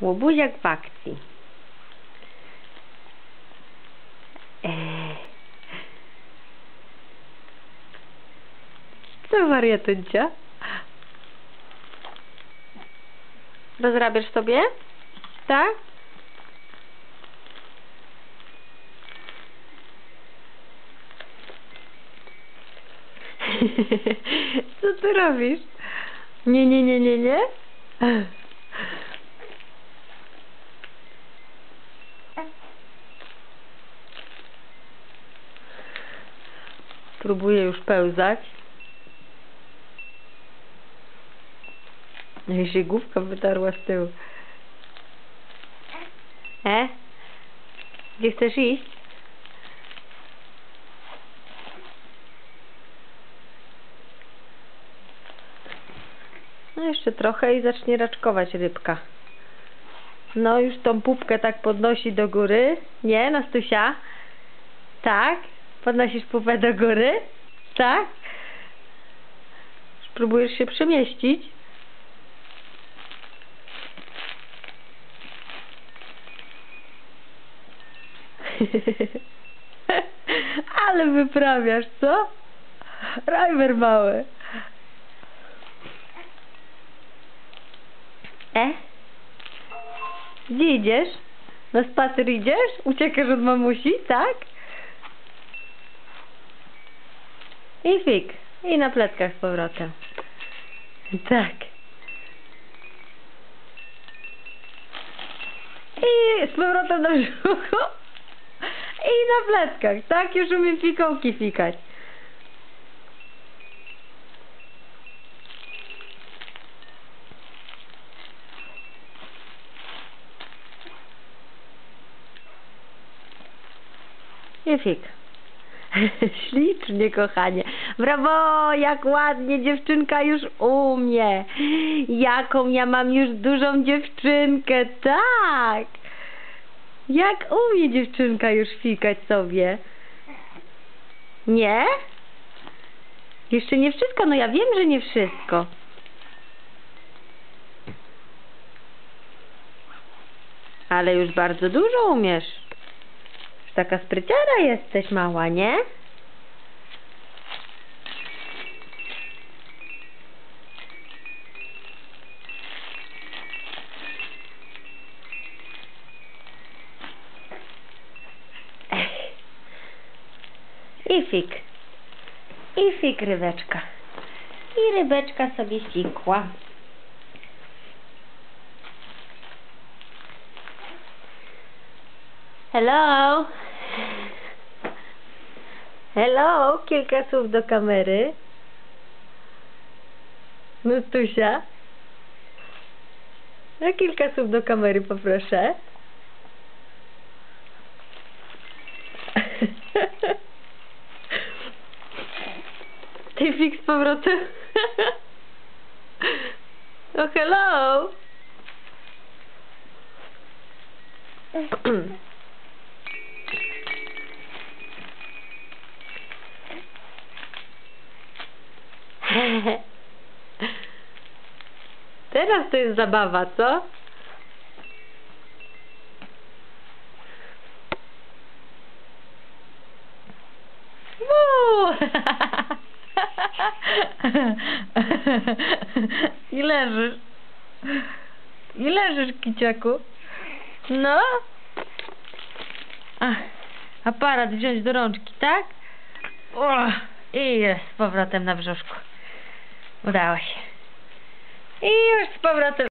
Łobuziak w akcji. Eee. Co wariatuncia? Rozrabiasz sobie? Tak? Co ty robisz? Nie, nie, nie, nie, nie? Próbuję już pełzać. I się główka wytarła z tyłu. E? Gdzie chcesz iść? No jeszcze trochę i zacznie raczkować rybka. No już tą pupkę tak podnosi do góry. Nie, Nastusia? Tak? Podnosisz pupę do góry? Tak? Próbujesz się przemieścić? Ale wyprawiasz, co? Rajmer mały. E? Gdzie idziesz? Na spacer idziesz? Uciekasz od mamusi, tak? I fik. I na pleckach z powrotem. Tak. I z powrotem na brzuchu. I na pleckach. Tak, już umiem fikołki fikać. I fik. Ślicznie, kochanie. Brawo, jak ładnie dziewczynka już umie. Jaką ja mam już dużą dziewczynkę, tak. Jak umie dziewczynka już fikać sobie. Nie? Jeszcze nie wszystko, no ja wiem, że nie wszystko. Ale już bardzo dużo umiesz. Taka spryciara jesteś mała, nie? I fik. I fik rybeczka. I rybeczka sobie fikła. Hello. Hello, kilka słów do kamery. Nustusia. No kilka słów do kamery poproszę. Ty fix z powrotem. Hello. Teraz to jest zabawa, co? I leżysz. I leżysz, kiciaku. No. Ach, aparat wziąć do rączki, tak? O, I jest z powrotem na brzuszku. I już z powrotem